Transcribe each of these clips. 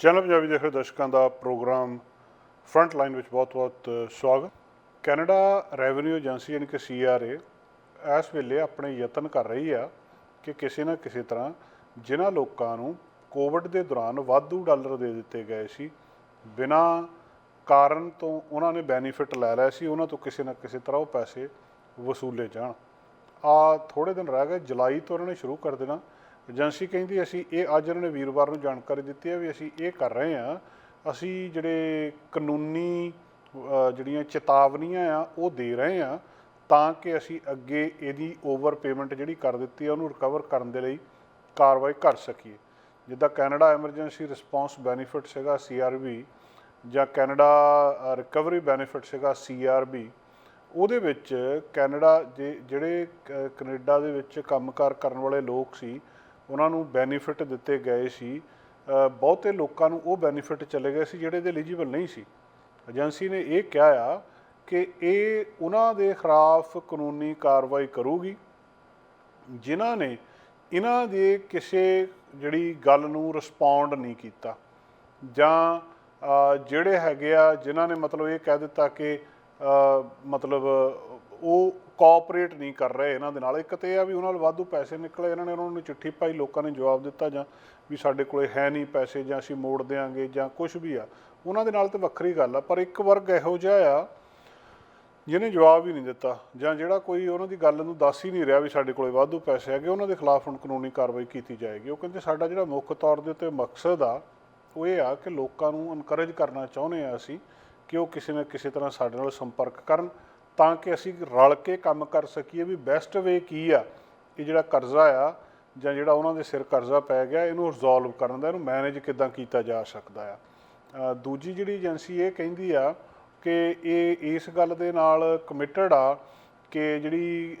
Channel Punjabi ਦੇਖ ਰਹੇ ਦਰਸ਼ਕਾਂ ਦਾ ਪ੍ਰੋਗਰਾਮ ਫਰੰਟ ਲਾਈਨ ਵਿੱਚ ਬਹੁਤ-ਬਹੁਤ ਸਵਾਗਤ। ਕੈਨੇਡਾ ਰੈਵਨਿਊ ਏਜੰਸੀ ਯਾਨੀ ਕਿ ਸੀਆਰਏ ਇਸ ਵੇਲੇ ਆਪਣੇ ਯਤਨ ਕਰ ਰਹੀ ਆ ਕਿ ਕਿਸੇ ਨਾ ਕਿਸੇ ਤਰ੍ਹਾਂ ਜਿਨ੍ਹਾਂ ਲੋਕਾਂ ਨੂੰ ਕੋਵਿਡ ਦੇ ਦੌਰਾਨ ਵਾਧੂ ਡਾਲਰ ਦੇ ਦਿੱਤੇ ਗਏ ਸੀ, ਬਿਨਾਂ ਕਾਰਨ ਤੋਂ ਉਹਨਾਂ ਨੇ ਬੈਨੀਫਿਟ ਲੈ ਲਿਆ ਸੀ, ਉਹਨਾਂ ਤੋਂ ਕਿਸੇ ਨਾ ਕਿਸੇ ਤਰ੍ਹਾਂ ਉਹ ਪੈਸੇ ਵਸੂਲੇ ਜਾਣ। ਆ ਥੋੜੇ ਦਿਨ ਰਹਿ ਗਏ, ਜੁਲਾਈ ਤੋਂ ਉਹਨਾਂ ਨੇ ਸ਼ੁਰੂ ਕਰ ਦੇਣਾ। ਏਜੰਸੀ ਕਹਿੰਦੀ ਅਸੀਂ ਇਹ ਅੱਜ ਉਹਨਾਂ ਨੇ ਵੀਰਵਾਰ ਨੂੰ ਜਾਣਕਾਰੀ ਦਿੱਤੀ ਹੈ ਵੀ ਅਸੀਂ ਇਹ ਕਰ ਰਹੇ ਹਾਂ। ਅਸੀਂ ਜਿਹੜੇ ਕਾਨੂੰਨੀ ਜਿਹੜੀਆਂ ਚੇਤਾਵਨੀਆਂ ਆ, ਉਹ ਦੇ ਰਹੇ ਹਾਂ ਤਾਂ ਕਿ ਅਸੀਂ ਅੱਗੇ ਇਹਦੀ ਓਵਰ ਪੇਮੈਂਟ ਜਿਹੜੀ ਕਰ ਦਿੱਤੀ ਆ, ਉਹਨੂੰ ਰਿਕਵਰ ਕਰਨ ਦੇ ਲਈ ਕਾਰਵਾਈ ਕਰ ਸਕੀਏ। ਜਿੱਦਾਂ ਕੈਨੇਡਾ ਐਮਰਜੈਂਸੀ ਰਿਸਪੌਂਸ ਬੈਨੀਫਿਟ ਸੀਗਾ ਸੀਆਰਬੀ ਜਾਂ ਕੈਨੇਡਾ ਰਿਕਵਰੀ ਬੈਨੀਫਿਟ ਸੀਗਾ ਸੀਆਰਬੀ ਉਹਦੇ ਵਿੱਚ ਕੈਨੇਡਾ ਜੇ ਜਿਹੜੇ ਕ- ਕੈਨੇਡਾ ਦੇ ਵਿੱਚ ਕੰਮਕਾਰ ਕਰਨ ਵਾਲੇ ਲੋਕ ਸੀ ਉਹਨਾਂ ਨੂੰ ਬੈਨੀਫਿਟ ਦਿੱਤੇ ਗਏ ਸੀ ਬਹੁਤੇ ਲੋਕਾਂ ਨੂੰ ਉਹ ਬੈਨੀਫਿਟ ਚਲੇ ਗਏ ਸੀ ਜਿਹੜੇ ਦੇ ਐਲੀਜੀਬਲ ਨਹੀਂ ਸੀ। ਏਜੰਸੀ ਨੇ ਇਹ ਕਿਹਾ ਆ ਕਿ ਇਹ ਉਹਨਾਂ ਦੇ ਖਿਲਾਫ ਕਾਨੂੰਨੀ ਕਾਰਵਾਈ ਕਰੂਗੀ, ਜਿਨ੍ਹਾਂ ਨੇ ਇਹਨਾਂ ਦੇ ਕਿਸੇ ਜਿਹੜੀ ਗੱਲ ਨੂੰ ਰਿਸਪੌਂਡ ਨਹੀਂ ਕੀਤਾ। ਜਾਂ ਜਿਹੜੇ ਹੈਗੇ ਆ, ਜਿਨ੍ਹਾਂ ਨੇ ਮਤਲਬ ਇਹ ਕਹਿ ਦਿੱਤਾ ਕਿ ਮਤਲਬ ਉਹ ਕੋਆਪਰੇਟ ਨਹੀਂ ਕਰ ਰਹੇ ਇਹਨਾਂ ਦੇ ਨਾਲ। ਇੱਕ ਤੇ ਇਹ ਆ ਵੀ ਉਹਨਾਂ ਨਾਲ ਵਾਧੂ ਪੈਸੇ ਨਿਕਲੇ, ਇਹਨਾਂ ਨੇ ਉਹਨਾਂ ਨੂੰ ਚਿੱਠੀ ਪਾਈ, ਲੋਕਾਂ ਨੇ ਜਵਾਬ ਦਿੱਤਾ ਜਾਂ ਵੀ ਸਾਡੇ ਕੋਲੇ ਹੈ ਨਹੀਂ ਪੈਸੇ ਜਾਂ ਅਸੀਂ ਮੋੜ ਦੇਾਂਗੇ ਜਾਂ ਕੁਝ ਵੀ ਆ। ਉਹਨਾਂ ਦੇ ਨਾਲ ਤੇ ਵੱਖਰੀ ਗੱਲ ਆ, ਪਰ ਇੱਕ ਵਰਗ ਇਹੋ ਜਿਹਾ ਆ ਜਿਹਨੇ ਜਵਾਬ ਹੀ ਨਹੀਂ ਦਿੱਤਾ ਜਾਂ ਜਿਹੜਾ ਕੋਈ ਉਹਨਾਂ ਦੀ ਗੱਲ ਨੂੰ ਦੱਸ ਹੀ ਨਹੀਂ ਰਿਹਾ ਵੀ ਸਾਡੇ ਕੋਲੇ ਵਾਧੂ ਪੈਸੇ ਹੈਗੇ, ਉਹਨਾਂ ਦੇ ਖਿਲਾਫ ਹੁਣ ਕਾਨੂੰਨੀ ਕਾਰਵਾਈ ਕੀਤੀ ਜਾਏਗੀ। ਉਹ ਕਹਿੰਦੇ ਸਾਡਾ ਜਿਹੜਾ ਮੁੱਖ ਤੌਰ ਦੇ ਉੱਤੇ ਮਕਸਦ ਆ, ਉਹ ਇਹ ਆ ਕਿ ਲੋਕਾਂ ਨੂੰ ਇਨਕਰੇਜ ਕਰਨਾ ਚਾਹੁੰਦੇ ਆ ਅਸੀਂ ਕਿ ਉਹ ਕਿਸੇ ਨਾ ਕਿਸੇ ਤਰ੍ਹਾਂ ਸਾਡੇ ਨਾਲ ਸੰਪਰਕ ਕਰਨ। ਤਾਂ ਕਿ ਅਸੀਂ ਰਲ ਕੇ ਕੰਮ ਕਰ ਸਕੀਏ ਵੀ ਬੈਸਟ ਵੇ ਕੀ ਆ? ਇਹ ਜਿਹੜਾ ਕਰਜ਼ਾ ਆ ਜਾਂ ਜਿਹੜਾ ਉਹਨਾਂ ਦੇ ਸਿਰ ਕਰਜ਼ਾ ਪੈ ਗਿਆ, ਇਹਨੂੰ ਰਿਜ਼ੋਲਵ ਕਰਨ ਦਾ, ਇਹਨੂੰ ਮੈਨੇਜ ਕਿੱਦਾਂ ਕੀਤਾ ਜਾ ਸਕਦਾ ਆ? ਦੂਜੀ ਜਿਹੜੀ ਏਜੰਸੀ ਇਹ ਕਹਿੰਦੀ ਆ ਕਿ ਇਹ ਇਸ ਗੱਲ ਦੇ ਨਾਲ ਕਮਿਟਡ ਆ ਕਿ ਜਿਹੜੀ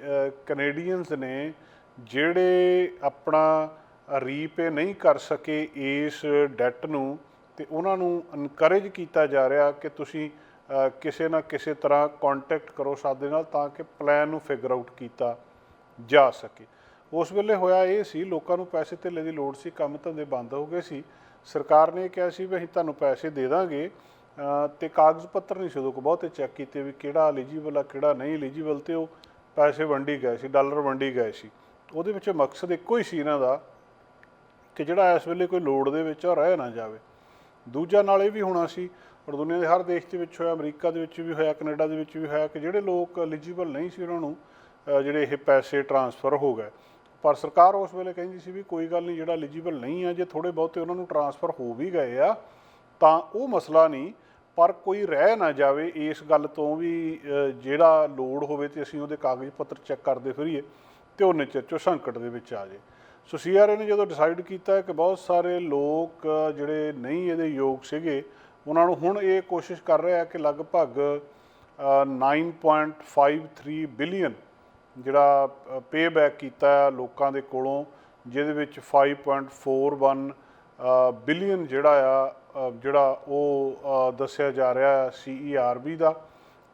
ਕੈਨੇਡੀਅਨਸ ਨੇ ਜਿਹੜੇ ਆਪਣਾ ਰੀਪੇ ਨਹੀਂ ਕਰ ਸਕੇ ਇਸ ਡੈਟ ਨੂੰ, ਤੇ ਉਹਨਾਂ ਨੂੰ ਇਨਕਰੇਜ ਕੀਤਾ ਜਾ ਰਿਹਾ ਕਿ ਤੁਸੀਂ ਕਿਸੇ ਨਾ ਕਿਸੇ ਤਰ੍ਹਾਂ ਕੰਟੈਕਟ ਕਰੋ ਸਾਡੇ ਨਾਲ ਤਾਂ ਕਿ ਪਲਾਨ ਨੂੰ ਫਿਗਰ ਆਊਟ ਕੀਤਾ ਜਾ ਸਕੇ। ਉਸ ਵੇਲੇ ਹੋਇਆ ਇਹ ਸੀ ਲੋਕਾਂ ਨੂੰ ਪੈਸੇ ਧੇਲੇ ਦੀ ਲੋੜ ਸੀ ਕੰਮ ਧੰਦੇ ਬੰਦ ਹੋ ਗਏ ਸੀ। ਸਰਕਾਰ ਨੇ ਕਿਹਾ ਸੀ ਵੀ ਅਸੀਂ ਤੁਹਾਨੂੰ ਪੈਸੇ ਦੇ ਦਾਂਗੇ ਅ, ਤੇ ਕਾਗਜ਼ ਪੱਤਰ ਨਹੀਂ ਸੀ ਉਦੋਂ ਕੋ ਬਹੁਤੇ ਚੈੱਕ ਕੀਤੇ ਵੀ ਕਿਹੜਾ ਐਲੀਜੀਬਲ ਆ ਕਿਹੜਾ ਨਹੀਂ ਐਲੀਜੀਬਲ ਤੇ ਉਹ ਪੈਸੇ ਵੰਡੀ ਗਏ ਸੀ ਡਾਲਰ ਵੰਡੀ ਗਏ ਸੀ। ਉਹਦੇ ਵਿੱਚ ਮਕਸਦ ਇੱਕੋ ਹੀ ਸੀ ਇਹਨਾਂ ਦਾ ਕਿ ਜਿਹੜਾ ਇਸ ਵੇਲੇ ਕੋਈ ਲੋੜ ਦੇ ਵਿੱਚ ਉਹ ਰਹਿ ਨਾ ਜਾਵੇ। ਦੂਜਾ ਨਾਲ ਇਹ ਵੀ ਹੋਣਾ ਸੀ ਔਰ ਦੁਨੀਆ ਦੇ ਹਰ ਦੇਸ਼ ਦੇ ਵਿੱਚ ਹੋਇਆ, ਅਮਰੀਕਾ ਦੇ ਵਿੱਚ ਵੀ ਹੋਇਆ, ਕੈਨੇਡਾ ਦੇ ਵਿੱਚ ਵੀ ਹੋਇਆ ਕਿ ਜਿਹੜੇ ਲੋਕ ਐਲੀਜੀਬਲ ਨਹੀਂ ਸੀ ਉਹਨਾਂ ਨੂੰ ਜਿਹੜੇ ਇਹ ਪੈਸੇ ਟਰਾਂਸਫਰ ਹੋ ਗਏ। ਪਰ ਸਰਕਾਰ ਉਸ ਵੇਲੇ ਕਹਿੰਦੀ ਸੀ ਵੀ ਕੋਈ ਗੱਲ ਨਹੀਂ, ਜਿਹੜਾ ਐਲੀਜੀਬਲ ਨਹੀਂ ਆ, ਜੇ ਥੋੜੇ ਬਹੁਤੇ ਉਹਨਾਂ ਨੂੰ ਟਰਾਂਸਫਰ ਹੋ ਵੀ ਗਏ ਆ, ਤਾਂ ਉਹ ਮਸਲਾ ਨਹੀਂ, ਪਰ ਕੋਈ ਰਹਿ ਨਾ ਜਾਵੇ ਇਸ ਗੱਲ ਤੋਂ ਵੀ ਜਿਹੜਾ ਲੋੜ ਹੋਵੇ ਤੇ ਅਸੀਂ ਉਹਦੇ ਕਾਗਜ਼ ਪੱਤਰ ਚੈੱਕ ਕਰਦੇ ਫਿਰੀਏ ਤੇ ਉਹ ਨਿਚਰ ਚੋਂ ਸੰਕਟ ਦੇ ਵਿੱਚ ਆ ਜੇ ਸੋ ਸੀਆਰਏ ਨੇ ਜਦੋਂ ਡਿਸਾਈਡ ਕੀਤਾ ਕਿ ਬਹੁਤ ਸਾਰੇ ਲੋਕ ਜਿਹੜੇ ਨਹੀਂ ਇਹਦੇ ਯੋਗ ਸੀਗੇ ਉਹਨਾਂ ਨੂੰ ਹੁਣ ਇਹ ਕੋਸ਼ਿਸ਼ ਕਰ ਰਿਹਾ ਕਿ ਲਗਭਗ ਅ, 9.53 ਬਿਲੀਅਨ ਜਿਹੜਾ ਪੇ ਬੈਕ ਕੀਤਾ ਹੈ ਲੋਕਾਂ ਦੇ ਕੋਲੋਂ ਜਿਹਦੇ ਵਿੱਚ 5.41 ਬਿਲੀਅਨ ਜਿਹੜਾ ਆ ਜਿਹੜਾ ਉਹ ਦੱਸਿਆ ਜਾ ਰਿਹਾ ਹੈ ਸੀਈਆਰਬੀ ਦਾ।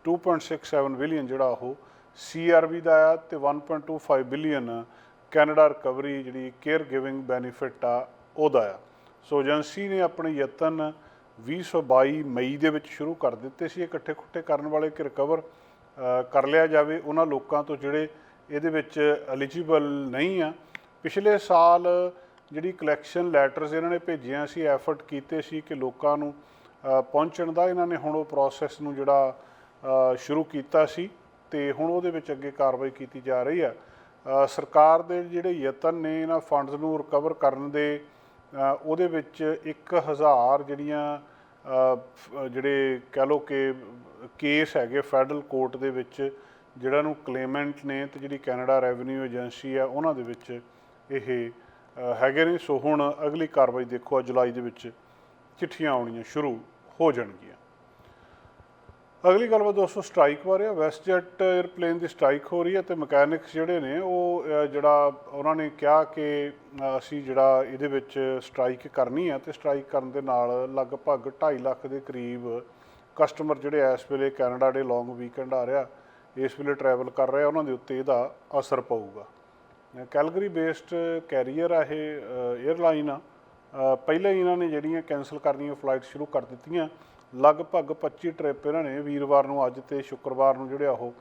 2.67 ਬਿਲੀਅਨ ਜਿਹੜਾ ਉਹ ਸੀਆਰਬੀ ਦਾ ਆ ਤੇ 1.25 ਬਿਲੀਅਨ ਕੈਨੇਡਾ ਰਿਕਵਰੀ ਜਿਹੜੀ ਕੇਅਰ ਗਿਵਿੰਗ ਬੈਨੀਫਿਟ ਆ ਉਹਦਾ ਆ। ਸੋ ਏਜੰਸੀ ਨੇ ਆਪਣੇ ਯਤਨ 2022 ਮਈ ਦੇ ਵਿੱਚ ਸ਼ੁਰੂ ਕਰ ਦਿੱਤੇ ਸੀ, ਇਕੱਠੇ ਖੁੱਟੇ ਕਰਨ ਵਾਲੇ ਕਿ ਰਿਕਵਰ ਕਰ ਲਿਆ ਜਾਵੇ। ਉਹਨਾਂ ਲੋਕਾਂ ਤੋਂ ਜਿਹੜੇ ਇਹਦੇ ਵਿੱਚ ਐਲੀਜੀਬਲ ਨਹੀਂ ਆ, ਪਿਛਲੇ ਸਾਲ ਜਿਹੜੀ ਕਲੈਕਸ਼ਨ ਲੈਟਰਸ ਇਹਨਾਂ ਨੇ ਭੇਜੀਆਂ ਸੀ ਐਫਰਟ ਕੀਤੇ ਸੀ ਕਿ ਲੋਕਾਂ ਨੂੰ ਪਹੁੰਚਣ ਦਾ, ਇਹਨਾਂ ਨੇ ਹੁਣ ਉਹ ਪ੍ਰੋਸੈਸ ਨੂੰ ਜਿਹੜਾ ਸ਼ੁਰੂ ਕੀਤਾ ਸੀ ਤੇ ਹੁਣ ਉਹਦੇ ਵਿੱਚ ਅੱਗੇ ਕਾਰਵਾਈ ਕੀਤੀ ਜਾ ਰਹੀ ਆ। ਸਰਕਾਰ ਦੇ ਜਿਹੜੇ ਯਤਨ ਨੇ ਇਹਨਾਂ ਫੰਡਸ ਨੂੰ ਰਿਕਵਰ ਕਰਨ ਦੇ ਉਹਦੇ ਵਿੱਚ 1000 ਜਿਹੜੀਆਂ ਜਿਹੜੇ ਕਹਿ ਲਓ ਕਿ ਕੇਸ ਹੈਗੇ ਫੈਡਰਲ ਕੋਰਟ ਦੇ ਵਿੱਚ, ਜਿਹੜਾ ਨੂੰ ਕਲੇਮੈਂਟ ਨੇ ਤੇ ਜਿਹੜੀ ਕੈਨੇਡਾ ਰੈਵਨਿਊ ਏਜੰਸੀ ਆ ਉਹਨਾਂ ਦੇ ਵਿੱਚ ਇਹ ਹੈਗੇ ਨੇ। ਸੋ ਹੁਣ ਅਗਲੀ ਕਾਰਵਾਈ ਦੇਖੋ ਅੱਜ ਜੁਲਾਈ ਦੇ ਵਿੱਚ ਚਿੱਠੀਆਂ ਆਉਣੀਆਂ ਸ਼ੁਰੂ ਹੋ ਜਾਣਗੀਆਂ। ਅਗਲੀ ਗੱਲਬਾਤ ਦੋਸਤੋ ਸਟ੍ਰਾਈਕ ਬਾਰੇ ਆ। ਵੈਸਟਜੈਟ 에ਅਰਪਲੇਨ ਦੀ ਸਟ੍ਰਾਈਕ ਹੋ ਰਹੀ ਹੈ ਤੇ ਮਕੈਨਿਕਸ ਜਿਹੜੇ ਨੇ ਉਹ ਜਿਹੜਾ ਉਹਨਾਂ ਨੇ ਕਿਹਾ ਕਿ ਅਸੀਂ ਜਿਹੜਾ ਇਹਦੇ ਵਿੱਚ ਸਟ੍ਰਾਈਕ ਕਰਨੀ ਹੈ ਤੇ ਸਟ੍ਰਾਈਕ ਕਰਨ ਦੇ ਨਾਲ ਲਗਭਗ 2.5 ਲੱਖ ਦੇ ਕਰੀਬ ਕਸਟਮਰ ਜਿਹੜੇ ਇਸ ਵੇਲੇ ਕੈਨੇਡਾ ਦੇ ਲੌਂਗ ਵੀਕਐਂਡ ਆ ਰਿਹਾ ਇਸ ਵੇਲੇ ਟਰੈਵਲ ਕਰ ਰਹੇ ਉਹਨਾਂ ਦੇ ਉੱਤੇ ਇਹਦਾ ਅਸਰ ਪਊਗਾ। ਕੈਲਗਰੀ ਬੇਸਡ ਕੈਰੀਅਰ ਆ ਇਹ 에ਅਰਲਾਈਨ ਆ। ਪਹਿਲਾਂ ਹੀ ਇਹਨਾਂ ਨੇ ਜਿਹੜੀਆਂ ਕੈਨਸਲ ਕਰਨੀਆਂ ਫਲਾਈਟ ਸ਼ੁਰੂ ਕਰ ਦਿੱਤੀਆਂ। ਲਗਭਗ 25 ਟ੍ਰਿਪ ਇਹਨਾਂ ਨੇ ਵੀਰਵਾਰ ਨੂੰ ਅੱਜ ਤੇ ਸ਼ੁੱਕਰਵਾਰ ਨੂੰ ਜਿਹੜੇ ਆ ਉਹ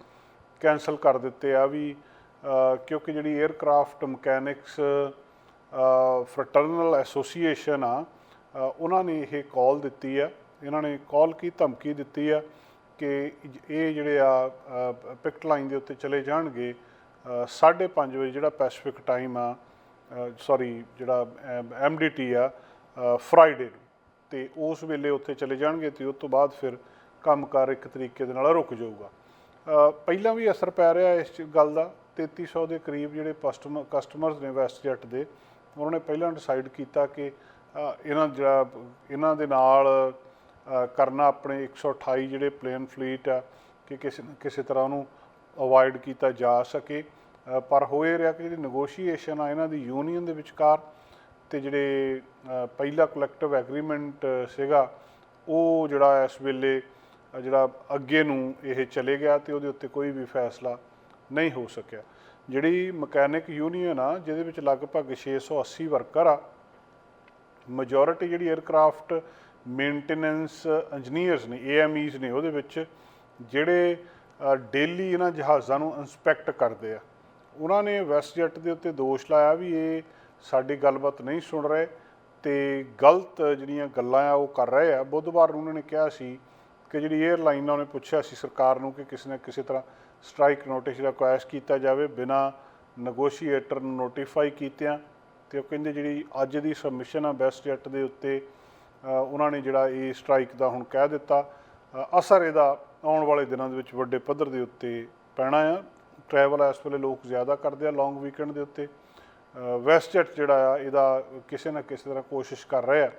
ਕੈਨਸਲ ਕਰ ਦਿੱਤੇ ਆ ਵੀ ਕਿਉਂਕਿ ਜਿਹੜੀ 에ਅਰਕ੍ਰਾਫਟ ਮਕੈਨਿਕਸ ਫਰਟਰਨਲ ਐਸੋਸੀਏਸ਼ਨ ਆ ਉਹਨਾਂ ਨੇ ਇਹ ਕਾਲ ਦਿੱਤੀ ਆ। ਇਹਨਾਂ ਨੇ ਕਾਲ ਕੀ ਧਮਕੀ ਦਿੱਤੀ ਆ ਕਿ ਇਹ ਜਿਹੜੇ ਆ ਪਿਕਟ ਲਾਈਨ ਦੇ ਉੱਤੇ ਚਲੇ ਜਾਣਗੇ 5:30 ਵਜੇ ਜਿਹੜਾ ਪੈਸੀਫਿਕ ਟਾਈਮ ਆ ਸੌਰੀ ਜਿਹੜਾ ਐਮਡੀਟੀ ਆ ਫਰਾਈਡੇ ਨੂੰ। ਤੇ ਉਸ ਵੇਲੇ ਉੱਥੇ ਚਲੇ ਜਾਣਗੇ ਤੇ ਉਸ ਤੋਂ ਬਾਅਦ ਫਿਰ ਕੰਮਕਾਰ ਇੱਕ ਤਰੀਕੇ ਦੇ ਨਾਲ ਰੁਕ ਜਾਊਗਾ। ਪਹਿਲਾਂ ਵੀ ਅਸਰ ਪੈ ਰਿਹਾ ਇਸ ਗੱਲ ਦਾ 3300 ਦੇ ਕਰੀਬ ਜਿਹੜੇ ਕਸਟਮਰ ਕਸਟਮਰਸ ਨੇ ਵੈਸਟਜੈਟ ਦੇ, ਉਹਨਾਂ ਨੇ ਪਹਿਲਾਂ ਡਿਸਾਈਡ ਕੀਤਾ ਕਿ ਇਹਨਾਂ ਜਿਹੜਾ ਇਹਨਾਂ ਦੇ ਨਾਲ ਕਰਨਾ ਆਪਣੇ 128 ਜਿਹੜੇ ਪਲੇਨ ਫਲੀਟ ਆ, ਕਿ ਕਿਸੇ ਨਾ ਕਿਸੇ ਤਰ੍ਹਾਂ ਉਹਨੂੰ ਅਵਾਇਡ ਕੀਤਾ ਜਾ ਸਕੇ। ਪਰ ਹੋ ਇਹ ਰਿਹਾ ਕਿ ਜਿਹੜੀ ਨੈਗੋਸ਼ੀਏਸ਼ਨ ਆ, ਇਹਨਾਂ ਦੀ ਯੂਨੀਅਨ ਦੇ ਵਿਚਕਾਰ ਤੇ ਜਿਹੜੇ ਪਹਿਲਾ ਕਲੈਕਟਿਵ ਐਗਰੀਮੈਂਟ ਸੀਗਾ, ਉਹ ਜਿਹੜਾ ਇਸ ਵੇਲੇ ਜਿਹੜਾ ਅੱਗੇ ਨੂੰ ਇਹ ਚਲੇ ਗਿਆ ਤੇ ਉਹਦੇ ਉੱਤੇ ਕੋਈ ਵੀ ਫੈਸਲਾ ਨਹੀਂ ਹੋ ਸਕਿਆ। ਜਿਹੜੀ ਮਕੈਨਿਕ ਯੂਨੀਅਨ ਆ, ਜਿਹਦੇ ਵਿੱਚ ਲਗਭਗ 680 ਵਰਕਰ ਆ ਮੈਜੋਰਿਟੀ ਜਿਹੜੀ 에ਅਰਕ੍ਰਾਫਟ ਮੇਨਟੇਨੈਂਸ ਇੰਜੀਨੀਅਰਸ ਨੇ ਏਐਮਈਸ ਨੇ, ਉਹਦੇ ਵਿੱਚ ਜਿਹੜੇ ਡੇਲੀ ਇਹਨਾਂ ਜਹਾਜ਼ਾਂ ਨੂੰ ਇਨਸਪੈਕਟ ਕਰਦੇ ਆ, ਉਹਨਾਂ ਨੇ ਵੈਸਟਜੈਟ ਦੇ ਉੱਤੇ ਦੋਸ਼ ਲਾਇਆ ਵੀ ਇਹ ਸਾਡੀ ਗੱਲਬਾਤ ਨਹੀਂ ਸੁਣ ਰਹੇ ਤੇ ਗਲਤ ਜਿਹੜੀਆਂ ਗੱਲਾਂ ਆ ਉਹ ਕਰ ਰਹੇ ਆ। ਬੁੱਧਵਾਰ ਨੂੰ ਉਹਨਾਂ ਨੇ ਕਿਹਾ ਸੀ ਕਿ ਜਿਹੜੀ 에ਅਰਲਾਈਨ ਆ, ਉਹਨੇ ਪੁੱਛਿਆ ਸੀ ਸਰਕਾਰ ਨੂੰ ਕਿ ਕਿਸੇ ਨਾ ਕਿਸੇ ਤਰ੍ਹਾਂ ਸਟ੍ਰਾਈਕ ਨੋਟਿਸ ਰਿਕੁਐਸਟ ਕੀਤਾ ਜਾਵੇ, ਬਿਨਾ ਨੈਗੋਸ਼ੀਏਟਰ ਨੂੰ ਨੋਟੀਫਾਈ ਕੀਤਿਆਂ। ਤੇ ਉਹ ਕਹਿੰਦੇ ਜਿਹੜੀ ਅੱਜ ਦੀ ਸਬਮਿਸ਼ਨ ਆ ਬੈਸਟ ਜੈਟ ਦੇ ਉੱਤੇ ਉਹਨਾਂ ਨੇ ਜਿਹੜਾ ਇਹ ਸਟ੍ਰਾਈਕ ਦਾ ਹੁਣ ਕਹਿ ਦਿੱਤਾ। ਅਸਰ ਇਹਦਾ ਆਉਣ ਵਾਲੇ ਦਿਨਾਂ ਦੇ ਵਿੱਚ ਵੱਡੇ ਪੱਧਰ ਦੇ ਉੱਤੇ ਪੈਣਾ ਆ। ਟਰੈਵਲ ਇਸ ਵੇਲੇ ਲੋਕ ਜ਼ਿਆਦਾ ਕਰਦੇ ਆ ਲੌਂਗ ਵੀਕਐਂਡ ਦੇ ਉੱਤੇ। ਵੈਸਟ ਜਿਹੜਾ ਆ, ਇਹਦਾ ਕਿਸੇ ਨਾ ਕਿਸੇ ਤਰ੍ਹਾਂ ਕੋਸ਼ਿਸ਼ ਕਰ ਰਿਹਾ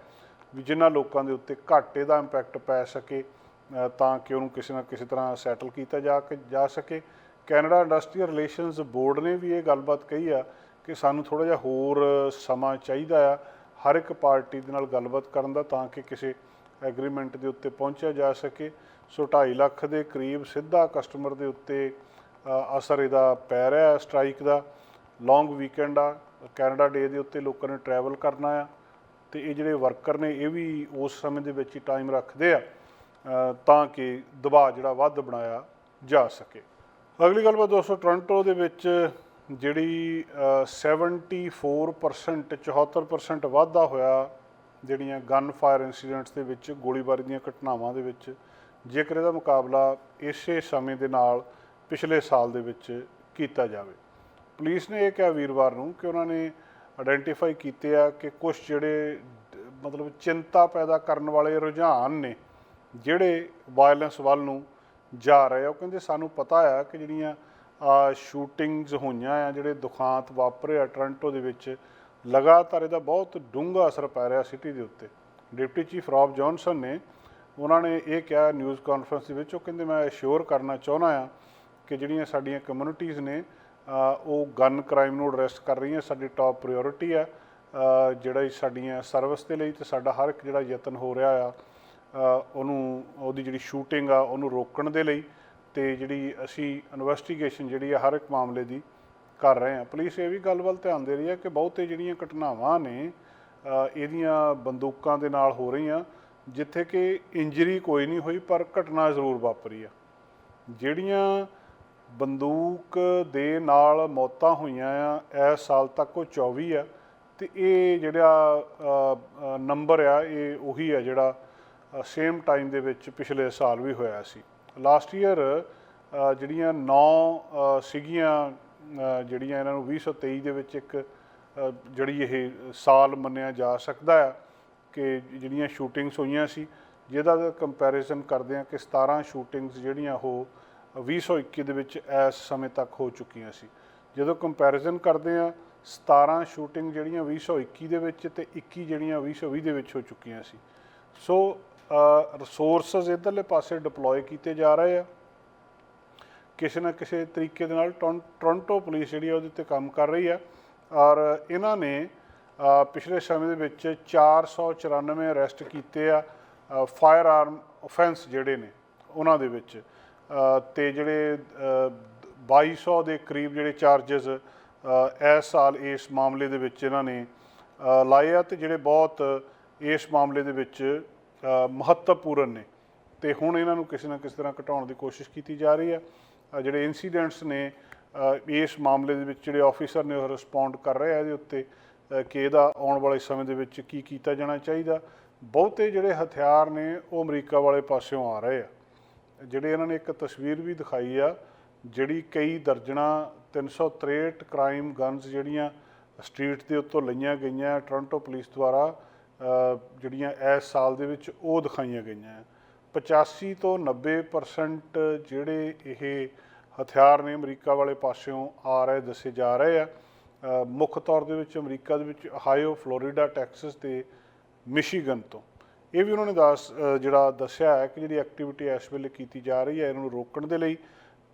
ਵੀ ਜਿਨ੍ਹਾਂ ਲੋਕਾਂ ਦੇ ਉੱਤੇ ਘੱਟ ਇਹਦਾ ਇੰਪੈਕਟ ਪੈ ਸਕੇ ਤਾਂ ਕਿ ਉਹਨੂੰ ਕਿਸੇ ਨਾ ਕਿਸੇ ਤਰ੍ਹਾਂ ਸੈਟਲ ਕੀਤਾ ਜਾ ਕੇ, ਜਾ ਸਕੇ। ਕੈਨੇਡਾ ਇੰਡਸਟਰੀਅਲ ਰਿਲੇਸ਼ਨਸ ਬੋਰਡ ਨੇ ਵੀ ਇਹ ਗੱਲਬਾਤ ਕਹੀ ਆ ਕਿ ਸਾਨੂੰ ਥੋੜਾ ਜਿਹਾ ਹੋਰ ਸਮਾਂ ਚਾਹੀਦਾ ਆ ਹਰ ਇੱਕ ਪਾਰਟੀ ਦੇ ਨਾਲ ਗੱਲਬਾਤ ਕਰਨ ਦਾ, ਤਾਂ ਕਿ ਕਿਸੇ ਐਗਰੀਮੈਂਟ ਦੇ ਉੱਤੇ ਪਹੁੰਚਿਆ ਜਾ ਸਕੇ। ਸੋ 2.5 ਲੱਖ ਦੇ ਕਰੀਬ ਸਿੱਧਾ ਕਸਟਮਰ ਦੇ ਉੱਤੇ ਅਸਰ ਇਹਦਾ ਪੈ ਰਿਹਾ ਹੈ ਸਟ੍ਰਾਈਕ ਦਾ। ਲੌਂਗ ਵੀਕਐਂਡ ਆ ਕੈਨੇਡਾ ਡੇ ਦੇ ਉੱਤੇ ਲੋਕਾਂ ਨੇ ਟਰੈਵਲ ਕਰਨਾ ਆ ਤੇ ਇਹ ਜਿਹੜੇ ਵਰਕਰ ਨੇ ਇਹ ਵੀ ਉਸ ਸਮੇਂ ਦੇ ਵਿੱਚ ਹੀ ਟਾਈਮ ਰੱਖਦੇ ਆ ਤਾਂ ਕਿ ਦਬਾਅ ਜਿਹੜਾ ਵੱਧ ਬਣਾਇਆ ਜਾ ਸਕੇ। ਅਗਲੀ ਗੱਲ ਬਾਤ ਦੋਸਤੋ ਟੋਰਾਂਟੋ ਦੇ ਵਿੱਚ ਜਿਹੜੀ ਅ, 74% 74% ਵਾਧਾ ਹੋਇਆ ਜਿਹੜੀਆਂ ਗਨ ਫਾਇਰ ਇਨਸੀਡੈਂਟਸ ਦੇ ਵਿੱਚ ਗੋਲੀਬਾਰੀ ਦੀਆਂ ਘਟਨਾਵਾਂ ਦੇ ਵਿੱਚ ਜੇਕਰ ਇਹਦਾ ਮੁਕਾਬਲਾ ਇਸੇ ਸਮੇਂ ਦੇ ਨਾਲ ਪਿਛਲੇ ਸਾਲ ਦੇ ਵਿੱਚ ਕੀਤਾ ਜਾਵੇ। ਪੁਲਿਸ ਨੇ ਇਹ ਕਿਹਾ ਵੀਰਵਾਰ ਨੂੰ ਕਿ ਉਹਨਾਂ ਨੇ ਆਇਡੈਂਟੀਫਾਈ ਕੀਤੇ ਆ ਕਿ ਕੁਝ ਜਿਹੜੇ ਮਤਲਬ ਚਿੰਤਾ ਪੈਦਾ ਕਰਨ ਵਾਲੇ ਰੁਝਾਨ ਨੇ, ਜਿਹੜੇ ਵਾਇਲੈਂਸ ਵੱਲ ਨੂੰ ਜਾ ਰਹੇ ਆ, ਉਹ ਕਹਿੰਦੇ ਸਾਨੂੰ ਪਤਾ ਆ ਕਿ ਜਿਹੜੀਆਂ ਸ਼ੂਟਿੰਗਸ ਹੋਈਆਂ ਆ, ਜਿਹੜੇ ਦੁਖਾਂਤ ਵਾਪਰੇ ਆ ਟੋਰਾਂਟੋ ਦੇ ਵਿੱਚ, ਲਗਾਤਾਰ ਇਹਦਾ ਬਹੁਤ ਡੂੰਘਾ ਅਸਰ ਪੈ ਰਿਹਾ ਸਿਟੀ ਦੇ ਉੱਤੇ। ਡਿਪਟੀ ਚੀਫ ਰੌਬ ਜੌਨਸਨ ਨੇ ਉਹਨਾਂ ਨੇ ਇਹ ਕਿਹਾ ਨਿਊਜ਼ ਕਾਨਫਰੰਸ ਦੇ ਵਿੱਚ, ਉਹ ਕਹਿੰਦੇ ਮੈਂ ਅਸ਼ੋਰ ਕਰਨਾ ਚਾਹੁੰਦਾ ਆ ਕਿ ਜਿਹੜੀਆਂ ਸਾਡੀਆਂ ਕਮਿਊਨਿਟੀਆਂ ਨੇ ਉਹ ਗਨ ਕ੍ਰਾਈਮ ਨੂੰ ਅਰੈਸਟ ਕਰ ਰਹੀਆਂ, ਸਾਡੀ ਟਾਪ ਪ੍ਰਾਇੋਰਟੀ ਆ ਜਿਹੜਾ ਸਾਡੀਆਂ ਸਰਵਿਸ ਦੇ ਲਈ ਤੇ ਸਾਡਾ ਹਰ ਇੱਕ ਜਿਹੜਾ ਯਤਨ ਹੋ ਰਿਹਾ ਆ ਉਹਨੂੰ, ਉਹਦੀ ਜਿਹੜੀ ਸ਼ੂਟਿੰਗ ਆ, ਉਹਨੂੰ ਰੋਕਣ ਦੇ ਲਈ ਤੇ ਜਿਹੜੀ ਅਸੀਂ ਇਨਵੈਸਟੀਗੇਸ਼ਨ ਜਿਹੜੀ ਆ ਹਰ ਇੱਕ ਮਾਮਲੇ ਦੀ ਕਰ ਰਹੇ ਹਾਂ। ਪੁਲਿਸ ਇਹ ਵੀ ਗੱਲ ਵੱਲ ਧਿਆਨ ਦੇ ਰਹੀ ਹੈ ਕਿ ਬਹੁਤੇ ਜਿਹੜੀਆਂ ਘਟਨਾਵਾਂ ਨੇ ਇਹਦੀਆਂ ਬੰਦੂਕਾਂ ਦੇ ਨਾਲ ਹੋ ਰਹੀਆਂ, ਜਿੱਥੇ ਕਿ ਇੰਜਰੀ ਕੋਈ ਨਹੀਂ ਹੋਈ, ਪਰ ਘਟਨਾ ਜ਼ਰੂਰ ਵਾਪਰੀ ਆ। ਜਿਹੜੀਆਂ ਬੰਦੂਕ ਦੇ ਨਾਲ ਮੌਤਾਂ ਹੋਈਆਂ ਆ ਇਸ ਸਾਲ ਤੱਕ ਉਹ 24 ਆ। ਤੇ ਇਹ ਜਿਹੜਾ ਨੰਬਰ ਆ, ਇਹ ਉਹੀ ਆ ਜਿਹੜਾ ਸੇਮ ਟਾਈਮ ਦੇ ਵਿੱਚ ਪਿਛਲੇ ਸਾਲ ਵੀ ਹੋਇਆ ਸੀ। ਲਾਸਟ ਈਅਰ ਜਿਹੜੀਆਂ 9 ਸੀਗੀਆਂ ਜਿਹੜੀਆਂ ਇਹਨਾਂ ਨੂੰ 2023 ਦੇ ਵਿੱਚ ਇੱਕ ਜਿਹੜੀ ਇਹ ਸਾਲ ਮੰਨਿਆ ਜਾ ਸਕਦਾ ਹੈ ਕਿ ਜਿਹੜੀਆਂ ਸ਼ੂਟਿੰਗਸ ਹੋਈਆਂ ਸੀ, ਜਿਹਦਾ ਕੰਪੈਰੀਜ਼ਨ ਕਰਦੇ ਆ ਕਿ 17 ਸ਼ੂਟਿੰਗਸ ਜਿਹੜੀਆਂ ਉਹ 2021 ਦੇ ਵਿੱਚ ਇਸ ਸਮੇਂ ਤੱਕ ਹੋ ਚੁੱਕੀਆਂ ਸੀ। ਜਦੋਂ ਕੰਪੈਰੀਜ਼ਨ ਕਰਦੇ ਆ 17 ਸ਼ੂਟਿੰਗ ਜਿਹੜੀਆਂ 2021 ਦੇ ਵਿੱਚ ਤੇ 21 ਜਿਹੜੀਆਂ 2020 ਦੇ ਵਿੱਚ ਹੋ ਚੁੱਕੀਆਂ ਸੀ। ਸੋ ਰਿਸੋਰਸਸ ਇਧਰਲੇ ਪਾਸੇ ਡਿਪਲੋਏ ਕੀਤੇ ਜਾ ਰਹੇ ਆ। ਕਿਸੇ ਨਾ ਕਿਸੇ ਤਰੀਕੇ ਦੇ ਨਾਲ ਟੋਰਨ- ਟੋਰਾਂਟੋ ਪੁਲਿਸ ਜਿਹੜੀ ਆ ਉਹਦੇ ਤੇ ਕੰਮ ਕਰ ਰਹੀ ਆ। ਔਰ ਇਹਨਾਂ ਨੇ ਪਿਛਲੇ ਸਮੇਂ ਦੇ ਵਿੱਚ 494 ਅਰੈਸਟ ਕੀਤੇ ਆ। ਫਾਇਰ ਆਰਮ ਆਫੈਂਸ ਜਿਹੜੇ ਨੇ, ਉਹਨਾਂ ਦੇ ਵਿੱਚ। ਤੇ ਜਿਹੜੇ ਅ, 2200 ਦੇ ਕਰੀਬ ਜਿਹੜੇ ਚਾਰजेस ਇਸ ਸਾਲ ਇਸ ਮਾਮਲੇ ਦੇ ਵਿੱਚ ਇਹਨਾਂ ਨੇ ਲਾਏ ਆ ਤੇ ਜਿਹੜੇ ਬਹੁਤ ਇਸ ਮਾਮਲੇ ਦੇ ਵਿੱਚ ਮਹੱਤਵਪੂਰਨ ਨੇ। ਤੇ ਹੁਣ ਇਹਨਾਂ ਨੂੰ ਕਿਸੇ ਨਾ ਕਿਸੇ ਤਰ੍ਹਾਂ ਘਟਾਉਣ ਦੀ ਕੋਸ਼ਿਸ਼ ਕੀਤੀ ਜਾ ਰਹੀ ਆ। ਜਿਹੜੇ ਇਨਸੀਡੈਂਟਸ ਨੇ ਇਸ ਮਾਮਲੇ ਦੇ ਵਿੱਚ ਜਿਹੜੇ ਆਫੀਸਰ ਨੇ ਉਹ ਰਿਸਪੌਂਡ ਕਰ ਰਹੇ ਆ ਇਹਦੇ ਉੱਤੇ ਕਿ ਇਹਦਾ ਆਉਣ ਵਾਲੇ ਸਮੇਂ ਦੇ ਵਿੱਚ ਕੀ ਕੀਤਾ ਜਾਣਾ ਚਾਹੀਦਾ। ਬਹੁਤੇ ਜਿਹੜੇ ਹਥਿਆਰ ਨੇ ਉਹ ਅਮਰੀਕਾ ਵਾਲੇ ਪਾਸਿਓਂ ਆ ਰਹੇ ਆ। ਜਿਹੜੇ ਇਹਨਾਂ ਨੇ ਇੱਕ ਤਸਵੀਰ ਵੀ ਦਿਖਾਈ ਆ, ਜਿਹੜੀ ਕਈ ਦਰਜਣਾ 363 ਕ੍ਰਾਈਮ ਗਨਸ ਜਿਹੜੀਆਂ ਸਟਰੀਟ ਦੇ ਉੱਤੋਂ ਲਈਆਂ ਗਈਆਂ ਟੋਰਾਂਟੋ ਪੁਲਿਸ ਦੁਆਰਾ ਜਿਹੜੀਆਂ ਇਸ ਸਾਲ ਦੇ ਵਿੱਚ ਉਹ ਦਿਖਾਈਆਂ ਗਈਆਂ। 85 ਤੋਂ 90% ਜਿਹੜੇ ਇਹ ਹਥਿਆਰ ਨੇ ਅਮਰੀਕਾ ਵਾਲੇ ਪਾਸਿਓਂ ਆ ਰਹੇ, ਦੱਸੇ ਜਾ ਰਹੇ ਆ। ਮੁੱਖ ਤੌਰ ਦੇ ਵਿੱਚ ਅਮਰੀਕਾ ਦੇ ਵਿੱਚ ਹਾਇਓ ਫਲੋਰੀਡਾ ਟੈਕਸਸ ਤੇ ਮਿਸ਼ੀਗਨ ਤੋਂ। ਇਹ ਵੀ ਉਹਨਾਂ ਨੇ ਦੱਸ ਜਿਹੜਾ ਦੱਸਿਆ ਹੈ ਕਿ ਜਿਹੜੀ ਐਕਟੀਵਿਟੀ ਇਸ ਵੇਲੇ ਕੀਤੀ ਜਾ ਰਹੀ ਹੈ ਇਹਨਾਂ ਨੂੰ ਰੋਕਣ ਦੇ ਲਈ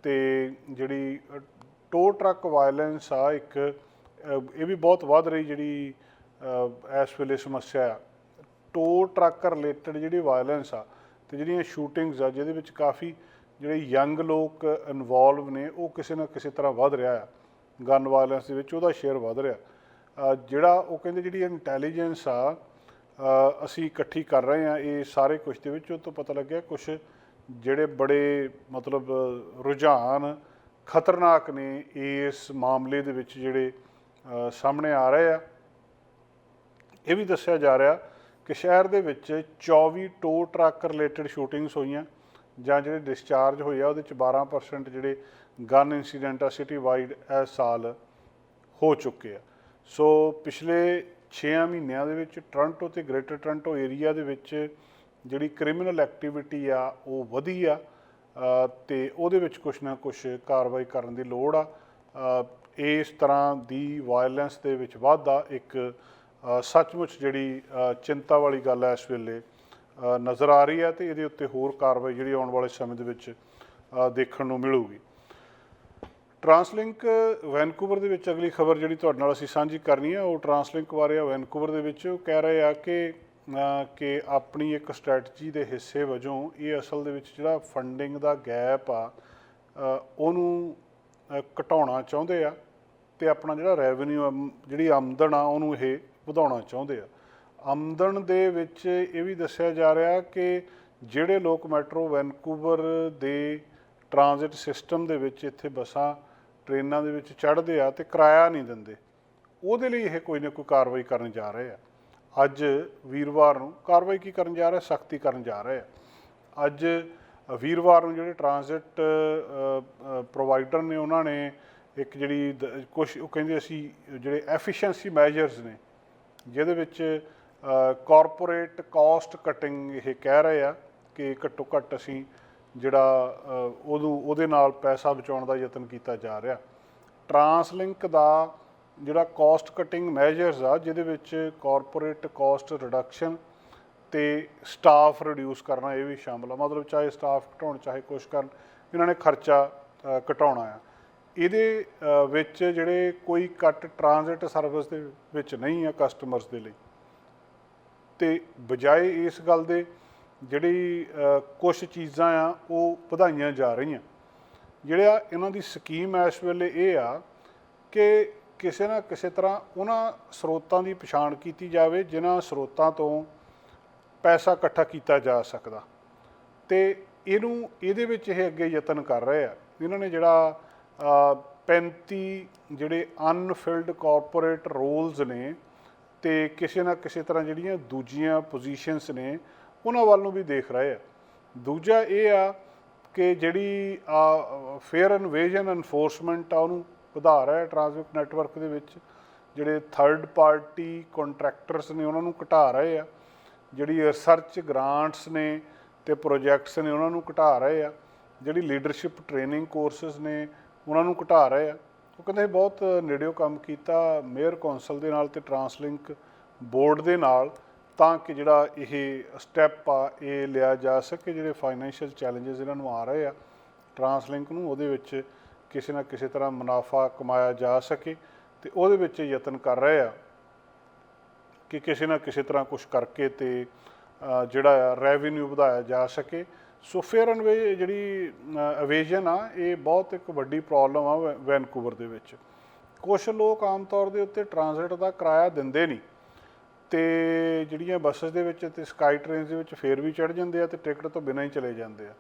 ਤੇ ਜਿਹੜੀ ਟੋ ਟਰੱਕ ਵਾਇਲੈਂਸ ਆ ਇੱਕ ਇਹ ਵੀ ਬਹੁਤ ਵੱਧ ਰਹੀ ਜਿਹੜੀ ਇਸ ਵੇਲੇ ਸਮੱਸਿਆ ਆ। ਟੋ ਟਰੱਕ ਰਿਲੇਟਡ ਜਿਹੜੀ ਵਾਇਲੈਂਸ ਆ ਤੇ ਜਿਹੜੀਆਂ ਸ਼ੂਟਿੰਗਸ ਆ ਜਿਹਦੇ ਵਿੱਚ ਕਾਫੀ ਜਿਹੜੇ ਯੰਗ ਲੋਕ ਇਨਵੋਲਵ ਨੇ, ਉਹ ਕਿਸੇ ਨਾ ਕਿਸੇ ਤਰ੍ਹਾਂ ਵੱਧ ਰਿਹਾ ਆ। ਗਨ ਵਾਇਲੈਂਸ ਦੇ ਵਿੱਚ ਉਹਦਾ ਸ਼ੇਅਰ ਵੱਧ ਰਿਹਾ। ਜਿਹੜਾ ਉਹ ਕਹਿੰਦੇ ਜਿਹੜੀ ਇੰਟੈਲੀਜੈਂਸ ਆ ਅਸੀਂ ਇਕੱਠੀ ਕਰ ਰਹੇ ਹਾਂ ਇਹ ਸਾਰੇ ਕੁਝ ਦੇ ਵਿੱਚ, ਉਹ ਤੋਂ ਪਤਾ ਲੱਗਿਆ ਕੁਝ ਜਿਹੜੇ ਬੜੇ ਮਤਲਬ ਰੁਝਾਨ ਖਤਰਨਾਕ ਨੇ ਇਸ ਮਾਮਲੇ ਦੇ ਵਿੱਚ ਜਿਹੜੇ ਸਾਹਮਣੇ ਆ ਰਹੇ ਆ। ਇਹ ਵੀ ਦੱਸਿਆ ਜਾ ਰਿਹਾ ਕਿ ਸ਼ਹਿਰ ਦੇ ਵਿੱਚ 24 ਟੋ ਟਰੱਕ ਰਿਲੇਟਡ ਸ਼ੂਟਿੰਗਸ ਹੋਈਆਂ, ਜਾਂ ਜਿਹੜੇ ਡਿਸਚਾਰਜ ਹੋਏ ਆ, ਉਹਦੇ ਚ 12% ਜਿਹੜੇ ਗਨ ਇਨਸੀਡੈਂਟ ਆ ਸਿਟੀ ਵਾਈਡ ਇਸ ਸਾਲ ਹੋ ਚੁੱਕੇ ਆ। ਸੋ ਪਿਛਲੇ 6 ਮਹੀਨਿਆਂ ਦੇ ਵਿੱਚ ਟੋਰਾਂਟੋ ਤੇ ਗ੍ਰੇਟਰ ਟੋਰਾਂਟੋ ਏਰੀਆ ਦੇ ਵਿੱਚ ਜਿਹੜੀ ਕ੍ਰਿਮੀਨਲ ਐਕਟੀਵਿਟੀ ਆ ਉਹ ਵਧੀ ਆ ਅ, ਤੇ ਉਹਦੇ ਵਿੱਚ ਕੁਛ ਨਾ ਕੁਛ ਕਾਰਵਾਈ ਕਰਨ ਦੀ ਲੋੜ ਆ। ਇਸ ਤਰ੍ਹਾਂ ਦੀ ਵਾਇਲੈਂਸ ਦੇ ਵਿੱਚ ਵਾਧਾ ਇੱਕ ਸੱਚਮੁੱਚ ਜਿਹੜੀ ਚਿੰਤਾ ਵਾਲੀ ਗੱਲ ਹੈ ਇਸ ਵੇਲੇ ਨਜ਼ਰ ਆ ਰਹੀ ਹੈ ਤੇ ਇਹਦੇ ਉੱਤੇ ਹੋਰ ਕਾਰਵਾਈ ਜਿਹੜੀ ਆਉਣ ਵਾਲੇ ਸਮੇਂ ਦੇ ਵਿੱਚ ਦੇਖਣ ਨੂੰ ਮਿਲੂਗੀ। ਟਰਾਂਸਲਿੰਕ ਵੈਨਕੂਵਰ ਦੇ ਵਿੱਚ ਅਗਲੀ ਖਬਰ ਜਿਹੜੀ ਤੁਹਾਡੇ ਨਾਲ ਅਸੀਂ ਸਾਂਝੀ ਕਰਨੀ ਹੈ, ਉਹ ਟਰਾਂਸਲਿੰਕ ਬਾਰੇ ਆ ਵੈਨਕੂਵਰ ਦੇ ਵਿੱਚ। ਉਹ ਕਹਿ ਰਹੇ ਆ ਕਿ ਕਿ ਆਪਣੀ ਇੱਕ ਸਟ੍ਰੈਟਜੀ ਦੇ ਹਿੱਸੇ ਵਜੋਂ ਇਹ ਅਸਲ ਦੇ ਵਿੱਚ ਜਿਹੜਾ ਫੰਡਿੰਗ ਦਾ ਗੈਪ ਆ ਉਹਨੂੰ ਘਟਾਉਣਾ ਚਾਹੁੰਦੇ ਆ ਤੇ ਆਪਣਾ ਜਿਹੜਾ ਰੈਵਨਿਊ ਜਿਹੜੀ ਆਮਦਨ ਆ ਉਹਨੂੰ ਇਹ ਵਧਾਉਣਾ ਚਾਹੁੰਦੇ ਆ। ਆਮਦਨ ਦੇ ਵਿੱਚ ਇਹ ਵੀ ਦੱਸਿਆ ਜਾ ਰਿਹਾ ਕਿ ਜਿਹੜੇ ਲੋਕ ਮੈਟਰੋ ਵੈਨਕੂਵਰ ਦੇ ਟਰਾਂਜ਼ਿਟ ਸਿਸਟਮ ਦੇ ਵਿੱਚ ਇੱਥੇ ਬੱਸਾਂ ਟ੍ਰੇਨਾਂ ਦੇ ਵਿੱਚ ਚੜ੍ਹਦੇ ਆ ਤੇ ਕਿਰਾਇਆ ਨਹੀਂ ਦਿੰਦੇ। ਉਹਦੇ ਲਈ ਇਹ ਕੋਈ ਨਾ ਕੋਈ ਕਾਰਵਾਈ ਕਰਨ ਜਾ ਰਹੇ ਆ। ਅੱਜ ਵੀਰਵਾਰ ਨੂੰ ਕਾਰਵਾਈ ਕੀ ਕਰਨ ਜਾ ਰਹੇ ਸਖਤੀ ਕਰਨ ਜਾ ਰਹੇ ਆ। ਅੱਜ ਵੀਰਵਾਰ ਨੂੰ ਜਿਹੜੇ ਟਰਾਂਜ਼ਿਟ ਪ੍ਰੋਵਾਈਡਰ ਨੇ ਉਹਨਾਂ ਨੇ ਇੱਕ ਜਿਹੜੀ ਕੁਝ ਉਹ ਕਹਿੰਦੇ ਅਸੀਂ ਜਿਹੜੇ ਐਫੀਸ਼ੀਐਂਸੀ ਮੈਜਰਸ ਨੇ, ਜਿਹਦੇ ਵਿੱਚ ਕਾਰਪੋਰੇਟ ਕਾਸਟ ਕਟਿੰਗ ਇਹ ਕਹਿ ਰਹੇ ਆ ਕਿ ਘੱਟੋ ਘੱਟ ਅਸੀਂ ਜਿਹੜਾ ਉਹਨੂੰ ਉਹਦੇ ਨਾਲ ਪੈਸਾ ਬਚਾਉਣ ਦਾ ਯਤਨ ਕੀਤਾ ਜਾ ਰਿਹਾ। ਟਰਾਂਸਲਿੰਕ ਦਾ ਜਿਹੜਾ ਕਾਸਟ ਕਟਿੰਗ ਮੈਜਰਸ ਆ, ਜਿਹਦੇ ਵਿੱਚ ਕਾਰਪੋਰੇਟ ਕਾਸਟ ਰਿਡਕਸ਼ਨ ਤੇ ਸਟਾਫ ਰਿਡਿਊਸ ਕਰਨਾ, ਇਹ ਵੀ ਸ਼ਾਮਲ ਆ। ਮਤਲਬ ਚਾਹੇ ਸਟਾਫ ਘਟਾਉਣ, ਚਾਹੇ ਕੁਛ ਕਰਨ, ਇਹਨਾਂ ਨੇ ਖਰਚਾ ਘਟਾਉਣਾ ਆ। ਇਹਦੇ ਵਿੱਚ ਜਿਹੜੇ ਕੋਈ ਕੱਟ ਟਰਾਂਜ਼ਿਟ ਸਰਵਿਸ ਦੇ ਵਿੱਚ ਨਹੀਂ ਆ ਕਸਟਮਰਸ ਦੇ ਲਈ। ਤੇ ਬਜਾਏ ਇਸ ਗੱਲ ਦੇ ਜਿਹੜੀ ਕੁਝ ਚੀਜ਼ਾਂ ਆ ਉਹ ਵਧਾਈਆਂ ਜਾ ਰਹੀਆਂ। ਜਿਹੜਾ ਇਹਨਾਂ ਦੀ ਸਕੀਮ ਐ ਇਸ ਵੇਲੇ ਇਹ ਆ ਕਿ ਕਿਸੇ ਨਾ ਕਿਸੇ ਤਰ੍ਹਾਂ ਉਹਨਾਂ ਸਰੋਤਾਂ ਦੀ ਪਛਾਣ ਕੀਤੀ ਜਾਵੇ ਜਿਨ੍ਹਾਂ ਸਰੋਤਾਂ ਤੋਂ ਪੈਸਾ ਇਕੱਠਾ ਕੀਤਾ ਜਾ ਸਕਦਾ। ਤੇ ਇਹਨੂੰ ਇਹਦੇ ਵਿੱਚ ਇਹ ਅੱਗੇ ਯਤਨ ਕਰ ਰਹੇ ਆ। ਇਹਨਾਂ ਨੇ ਜਿਹੜਾ ਅ, 35 ਜਿਹੜੇ ਅਨਫਿਲਡ ਕਾਰਪੋਰੇਟ ਰੋਲਸ ਨੇ ਤੇ ਕਿਸੇ ਨਾ ਕਿਸੇ ਤਰ੍ਹਾਂ ਜਿਹੜੀਆਂ ਦੂਜੀਆਂ ਪੋਜੀਸ਼ਨਸ ਨੇ ਉਹਨਾਂ ਵੱਲ ਨੂੰ ਵੀ ਦੇਖ ਰਹੇ ਆ। ਦੂਜਾ ਇਹ ਆ ਕਿ ਜਿਹੜੀ ਫੇਅਰ ਇਨਵੇਜਨ ਐਨਫੋਰਸਮੈਂਟ ਆ, ਉਹਨੂੰ ਵਧਾ ਰਿਹਾ ਟ੍ਰਾਂਸਪੋਰਟ ਨੈਟਵਰਕ ਦੇ ਵਿੱਚ। ਜਿਹੜੇ ਥਰਡ ਪਾਰਟੀ ਕੰਟਰੈਕਟਰਸ ਨੇ ਉਹਨਾਂ ਨੂੰ ਘਟਾ ਰਹੇ ਆ। ਜਿਹੜੀ ਰਿਸਰਚ ਗ੍ਰਾਂਟਸ ਨੇ ਤੇ ਪ੍ਰੋਜੈਕਟਸ ਨੇ ਉਹਨਾਂ ਨੂੰ ਘਟਾ ਰਹੇ ਆ। ਜਿਹੜੀ ਲੀਡਰਸ਼ਿਪ ਟ੍ਰੇਨਿੰਗ ਕੋਰਸਸ ਨੇ ਉਹਨਾਂ ਨੂੰ ਘਟਾ ਰਹੇ ਆ। ਉਹ ਕਹਿੰਦੇ ਬਹੁਤ ਨੇੜਿਓ ਕੰਮ ਕੀਤਾ ਮੇਅਰ ਕੌਂਸਲ ਦੇ ਨਾਲ ਤੇ ਟਰਾਂਸਲਿੰਕ ਬੋਰਡ ਦੇ ਨਾਲ। ਤਾਂ ਕਿ ਜਿਹੜਾ ਇਹ ਸਟੈਪ ਆ, ਇਹ ਲਿਆ ਜਾ ਸਕੇ ਜਿਹੜੇ ਫਾਈਨੈਂਸ਼ੀਅਲ ਚੈਲੰਜਸ ਇਹਨਾਂ ਨੂੰ ਆ ਰਹੇ ਆ ਟਰਾਂਸਲਿੰਕ ਨੂੰ, ਉਹਦੇ ਵਿੱਚ ਕਿਸੇ ਨਾ ਕਿਸੇ ਤਰ੍ਹਾਂ ਮੁਨਾਫਾ ਕਮਾਇਆ ਜਾ ਸਕੇ ਤੇ ਉਹਦੇ ਵਿੱਚ ਯਤਨ ਕਰ ਰਹੇ ਆ ਕਿ ਕਿਸੇ ਨਾ ਕਿਸੇ ਤਰ੍ਹਾਂ ਕੁਝ ਕਰਕੇ ਤੇ ਜਿਹੜਾ ਆ ਰੈਵਨਿਊ ਵਧਾਇਆ ਜਾ ਸਕੇ। ਸੋ ਫੇਅਰ ਐਂਡ ਵੇ ਜਿਹੜੀ ਅਵੇਜਨ ਆ, ਇਹ ਬਹੁਤ ਇੱਕ ਵੱਡੀ ਪ੍ਰੋਬਲਮ ਆ ਵੈ- ਵੈਨਕੂਵਰ ਦੇ ਵਿੱਚ। ਕੁਝ ਲੋਕ ਆਮ ਤੌਰ ਦੇ ਉੱਤੇ ਟਰਾਂਜ਼ਿਟ ਦਾ ਕਿਰਾਇਆ ਦਿੰਦੇ ਨਹੀਂ। ਤੇ ਜਿਹੜੀਆਂ ਬੱਸਸ ਦੇ ਵਿੱਚ ਤੇ ਸਕਾਈ ਟ੍ਰੇਨਸ ਦੇ ਵਿੱਚ ਫੇਰ ਵੀ ਚੜ ਜਾਂਦੇ ਆ ਤੇ ਟਿਕਟ ਤੋਂ ਬਿਨਾਂ ਹੀ ਚਲੇ ਜਾਂਦੇ ਆ।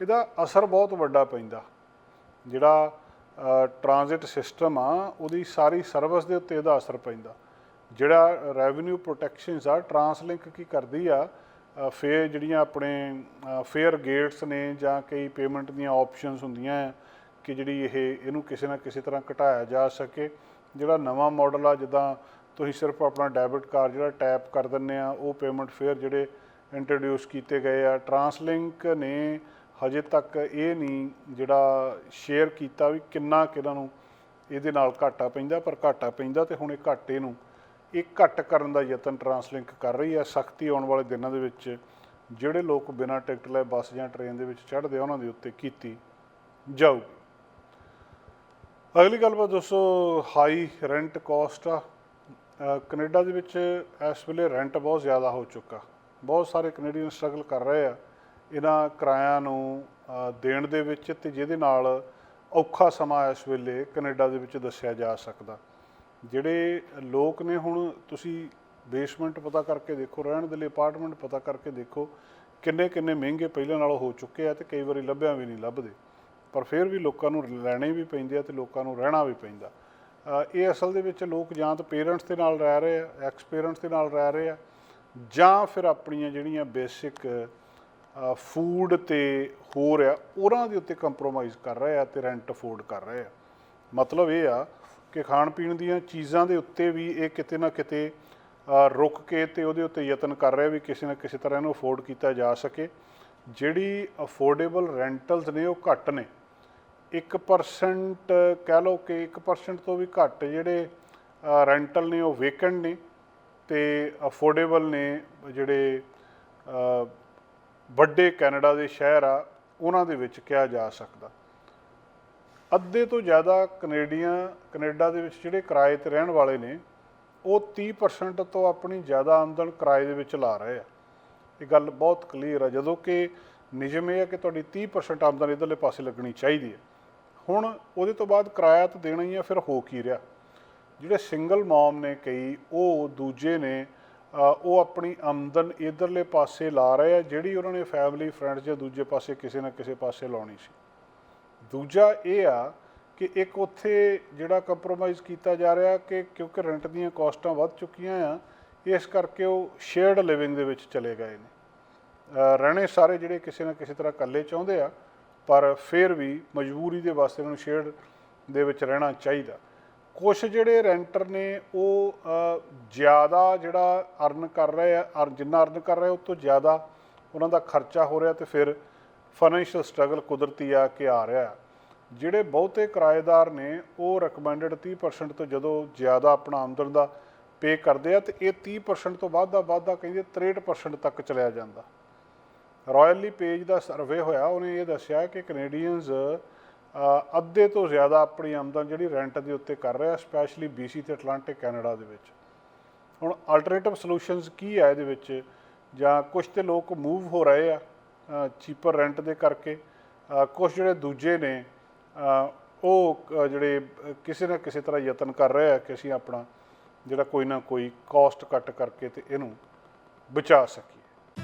ਇਹਦਾ ਅਸਰ ਬਹੁਤ ਵੱਡਾ ਪੈਂਦਾ। ਜਿਹੜਾ ਟ੍ਰਾਂਜ਼ਿਟ ਸਿਸਟਮ ਆ, ਉਹਦੀ ਸਾਰੀ ਸਰਵਿਸ ਦੇ ਉੱਤੇ ਇਹਦਾ ਅਸਰ ਪੈਂਦਾ। ਜਿਹੜਾ ਰੈਵਨਿਊ ਪ੍ਰੋਟੈਕਸ਼ਨਸ ਆ ਟਰਾਂਸਲਿੰਕ ਕੀ ਕਰਦੀ ਆ ਫੇਰ ਜਿਹੜੀਆਂ ਆਪਣੇ ਫੇਅਰ ਗੇਟਸ ਨੇ ਜਾਂ ਕਈ ਪੇਮੈਂਟ ਦੀਆਂ ਆਪਸ਼ਨਸ ਹੁੰਦੀਆਂ ਆ, ਕਿ ਜਿਹੜੀ ਇਹ, ਇਹਨੂੰ ਕਿਸੇ ਨਾ ਕਿਸੇ ਤਰ੍ਹਾਂ ਘਟਾਇਆ ਜਾ ਸਕੇ। ਜਿਹੜਾ ਨਵਾਂ ਮਾਡਲ ਆ, ਜਿੱਦਾਂ ਤੁਸੀਂ ਸਿਰਫ ਆਪਣਾ ਡੈਬਿਟ ਕਾਰਡ ਜਿਹੜਾ ਟੈਪ ਕਰ ਦਿੰਦੇ ਆ, ਉਹ ਪੇਮੈਂਟ ਫੇਅਰ ਜਿਹੜੇ ਇੰਟਰੋਡਿਊਸ ਕੀਤੇ ਗਏ ਆ। ਟਰਾਂਸਲਿੰਕ ਨੇ ਹਜੇ ਤੱਕ ਇਹ ਨਹੀਂ ਜਿਹੜਾ ਸ਼ੇਅਰ ਕੀਤਾ ਵੀ ਕਿੰਨਾ ਕਿਹਨਾਂ ਨੂੰ ਇਹਦੇ ਨਾਲ ਘਾਟਾ ਪੈਂਦਾ, ਪਰ ਘਾਟਾ ਪੈਂਦਾ ਤੇ ਹੁਣ ਇਹ ਘਾਟੇ ਨੂੰ, ਇਹ ਘੱਟ ਕਰਨ ਦਾ ਯਤਨ ਟਰਾਂਸਲਿੰਕ ਕਰ ਰਹੀ ਹੈ ਸਖਤੀ ਆਉਣ ਵਾਲੇ ਦਿਨਾਂ ਦੇ ਵਿੱਚ ਜਿਹੜੇ ਲੋਕ ਬਿਨਾਂ ਟਿਕਟ ਲਏ ਬੱਸ ਜਾਂ ਟ੍ਰੇਨ ਦੇ ਵਿੱਚ ਚੜ੍ਹਦੇ ਆ, ਉਹਨਾਂ ਦੇ ਉੱਤੇ ਕੀਤੀ ਜਾਊਗੀ। ਅਗਲੀ ਗੱਲਬਾਤ ਦੋਸਤੋ ਹਾਈ ਰੈਂਟ ਕਾਸਟ ਆ। ਕੈਨੇਡਾ ਦੇ ਵਿੱਚ ਇਸ ਵੇਲੇ ਰੈਂਟ ਬਹੁਤ ਜ਼ਿਆਦਾ ਹੋ ਚੁੱਕਾ। ਬਹੁਤ ਸਾਰੇ ਕੈਨੇਡੀਅਨ ਸਟਰਗਲ ਕਰ ਰਹੇ ਆ। ਇਹਨਾਂ ਕਿਰਾਇਆਂ ਨੂੰ ਦੇਣ ਦੇ ਵਿੱਚ ਤੇ ਜਿਹਦੇ ਨਾਲ ਔਖਾ ਸਮਾਂ ਇਸ ਵੇਲੇ ਕੈਨੇਡਾ ਦੇ ਵਿੱਚ ਦੱਸਿਆ ਜਾ ਸਕਦਾ। ਜਿਹੜੇ ਲੋਕ ਨੇ ਹੁਣ, ਤੁਸੀਂ ਬੇਸਮੈਂਟ ਪਤਾ ਕਰਕੇ ਦੇਖੋ, ਰਹਿਣ ਦੇ ਲਈ ਅਪਾਰਟਮੈਂਟ ਪਤਾ ਕਰਕੇ ਦੇਖੋ ਕਿੰਨੇ ਕਿੰਨੇ ਮਹਿੰਗੇ ਪਹਿਲਾਂ ਨਾਲੋਂ ਹੋ ਚੁੱਕੇ ਆ ਤੇ ਕਈ ਵਾਰੀ ਲੱਭਿਆ ਵੀ ਨਹੀਂ ਲੱਭਦੇ। ਪਰ ਫਿਰ ਵੀ ਲੋਕਾਂ ਨੂੰ ਲੈਣੇ ਵੀ ਪੈਂਦੇ ਆ ਤੇ ਲੋਕਾਂ ਨੂੰ ਰਹਿਣਾ ਵੀ ਪੈਂਦਾ। ਇਹ ਅਸਲ ਦੇ ਵਿੱਚ ਲੋਕ ਜਾਂ ਤਾਂ ਪੇਰੈਂਟਸ ਦੇ ਨਾਲ ਰਹਿ ਰਹੇ ਆ ਐਕਸ ਪੇਰੈਂਟਸ ਦੇ ਨਾਲ ਰਹਿ ਰਹੇ ਆ, ਜਾਂ ਫਿਰ ਆਪਣੀਆਂ ਜਿਹੜੀਆਂ ਬੇਸਿਕ ਫੂਡ ਤੇ ਹੋਰ ਆ ਉਹਨਾਂ ਦੇ ਉੱਤੇ ਕੰਪਰੋਮਾਈਜ਼ ਕਰ ਰਹੇ ਆ ਤੇ ਰੈਂਟ ਅਫੋਰਡ ਕਰ ਰਹੇ ਆ। ਮਤਲਬ ਇਹ ਆ ਕਿ ਖਾਣ ਪੀਣ ਦੀਆਂ ਚੀਜ਼ਾਂ ਦੇ ਉੱਤੇ ਵੀ ਇਹ ਕਿਤੇ ਨਾ ਕਿਤੇ ਰੁਕ ਕੇ ਤੇ ਉਹਦੇ ਉੱਤੇ ਯਤਨ ਕਰ ਰਿਹਾ ਵੀ ਕਿਸੇ ਨਾ ਕਿਸੇ ਤਰ੍ਹਾਂ ਇਹਨੂੰ ਅਫੋਰਡ ਕੀਤਾ ਜਾ ਸਕੇ। ਜਿਹੜੀ ਅਫੋਰਡੇਬਲ ਰੈਂਟਲਸ ਨੇ ਉਹ ਘੱਟ ਨੇ। 1% ਕਹਿ ਲਓ ਕਿ 1% ਤੋਂ ਵੀ ਘੱਟ ਜਿਹੜੇ ਰੈਂਟਲ ਨੇ ਉਹ ਵੇਕੈਂਟ ਨੇ ਤੇ ਅਫੋਰਡੇਬਲ ਨੇ ਜਿਹੜੇ ਵੱਡੇ ਕੈਨੇਡਾ ਦੇ ਸ਼ਹਿਰ ਆ, ਉਹਨਾਂ ਦੇ ਵਿੱਚ ਕਿਹਾ ਜਾ ਸਕਦਾ। ਅੱਧੇ ਤੋਂ ਜ਼ਿਆਦਾ ਕੈਨੇਡੀਅਨ ਕੈਨੇਡਾ ਦੇ ਵਿੱਚ ਜਿਹੜੇ ਕਿਰਾਏ ਤੇ ਰਹਿਣ ਵਾਲੇ ਨੇ, ਉਹ 30% ਤੋਂ ਆਪਣੀ ਜ਼ਿਆਦਾ ਆਮਦਨ ਕਿਰਾਏ ਦੇ ਵਿੱਚ ਲਾ ਰਹੇ ਆ। ਇਹ ਗੱਲ ਬਹੁਤ ਕਲੀਅਰ ਆ, ਜਦੋਂ ਕਿ ਨਿਯਮ ਇਹ ਹੈ ਕਿ ਤੁਹਾਡੀ 30% ਆਮਦਨ ਇਧਰਲੇ ਪਾਸੇ ਲੱਗਣੀ ਚਾਹੀਦੀ ਹੈ। ਹੁਣ ਉਹਦੇ ਤੋਂ ਬਾਅਦ ਕਿਰਾਇਆ ਤਾਂ ਦੇਣਾ ਹੀ ਆ, ਫਿਰ ਹੋ ਕੀ ਰਿਹਾ? ਜਿਹੜੇ ਸਿੰਗਲ ਮਮ ਨੇ ਕਈ, ਉਹ ਦੂਜੇ ਨੇ ਉਹ ਆਪਣੀ ਆਮਦਨ ਇਧਰਲੇ ਪਾਸੇ ਲਾ ਰਹੇ ਆ, ਜਿਹੜੀ ਉਹਨਾਂ ਨੇ ਫੈਮਿਲੀ ਫਰੈਂਡਸ ਜਾਂ ਦੂਜੇ ਪਾਸੇ ਕਿਸੇ ਨਾ ਕਿਸੇ ਪਾਸੇ ਲਾਉਣੀ ਸੀ। ਦੂਜਾ ਇਹ ਆ ਕਿ ਇੱਕ ਉੱਥੇ ਜਿਹੜਾ ਕੰਪਰੋਮਾਈਜ਼ ਕੀਤਾ ਜਾ ਰਿਹਾ ਕਿ ਕਿਉਂਕਿ ਰੈਂਟ ਦੀਆਂ ਕਾਸਟਾਂ ਵੱਧ ਚੁੱਕੀਆਂ ਆ, ਇਸ ਕਰਕੇ ਉਹ ਸ਼ੇਅਰਡ ਲਿਵਿੰਗ ਦੇ ਵਿੱਚ ਚਲੇ ਗਏ ਨੇ। ਰਹਿਣੇ ਸਾਰੇ ਜਿਹੜੇ ਕਿਸੇ ਨਾ ਕਿਸੇ ਤਰ੍ਹਾਂ ਇਕੱਲੇ ਚਾਹੁੰਦੇ ਆ ਪਰ ਫਿਰ ਵੀ ਮਜਬੂਰੀ ਦੇ ਵਾਸਤੇ ਉਹਨਾਂ ਨੂੰ ਸ਼ੇਅਰਡ ਦੇ ਵਿੱਚ ਰਹਿਣਾ ਚਾਹੀਦਾ। ਕੁਝ ਜਿਹੜੇ ਰੈਂਟਰ ਨੇ ਉਹ ਜ਼ਿਆਦਾ ਜਿਹੜਾ ਅਰਨ ਕਰ ਰਹੇ ਆ, ਅਰ, ਜਿੰਨਾ ਅਰਨ ਕਰ ਰਹੇ ਉਹ ਤੋਂ ਜ਼ਿਆਦਾ ਉਹਨਾਂ ਦਾ ਖਰਚਾ ਹੋ ਰਿਹਾ ਤੇ ਫਿਰ ਫਾਈਨੈਂਸ਼ੀਅਲ ਸਟਰਗਲ ਕੁਦਰਤੀ ਆ ਕੇ ਆ ਰਿਹਾ। ਜਿਹੜੇ ਬਹੁਤੇ ਕਿਰਾਏਦਾਰ ਨੇ, ਉਹ ਰეკਮੈਂਡਡ 30% ਤੋਂ ਜਦੋਂ ਜ਼ਿਆਦਾ ਆਪਣਾ ਆਮਦਨ ਦਾ ਪੇ ਕਰਦੇ ਆ ਤੇ ਇਹ 30% ਤੋਂ ਵੱਧ ਦਾ ਵਾਧਾ ਕਹਿੰਦੇ 63% ਤੱਕ ਚਲਿਆ ਜਾਂਦਾ। ਰਾਇਲੀ ਪੇਜ ਦਾ ਸਰਵੇ ਹੋਇਆ, ਉਹਨੇ ਇਹ ਦੱਸਿਆ ਕਿ ਕੈਨੇਡੀਅਨਸ ਅੱਧੇ ਤੋਂ ਜ਼ਿਆਦਾ ਆਪਣੀ ਆਮਦਨ ਜਿਹੜੀ ਰੈਂਟ ਦੇ ਉੱਤੇ ਕਰ ਰਿਹਾ ਸਪੈਸ਼ਲੀ BC ਤੇ ਅਟਲਾਂਟਿਕ ਕੈਨੇਡਾ ਦੇ ਵਿੱਚ। ਹੁਣ ਅਲਟਰਨੇਟਿਵ ਸੋਲੂਸ਼ਨਸ ਕੀ ਆ ਇਹਦੇ ਵਿੱਚ? ਜਾਂ ਕੁਝ ਤੇ ਲੋਕ ਮੂਵ ਹੋ ਰਹੇ ਆ ਚੀਪਰ ਰੈਂਟ ਦੇ ਕਰਕੇ ਕੁਝ ਜਿਹੜੇ ਦੂਜੇ ਨੇ ਉਹ ਜਿਹੜੇ ਕਿਸੇ ਨਾ ਕਿਸੇ ਤਰ੍ਹਾਂ ਯਤਨ ਕਰ ਰਹੇ ਆ ਕਿ ਅਸੀਂ ਆਪਣਾ ਜਿਹੜਾ ਕੋਈ ਨਾ ਕੋਈ ਕਾਸਟ ਕੱਟ ਕਰਕੇ ਤੇ ਇਹਨੂੰ ਬਚਾ ਸਕੀਏ।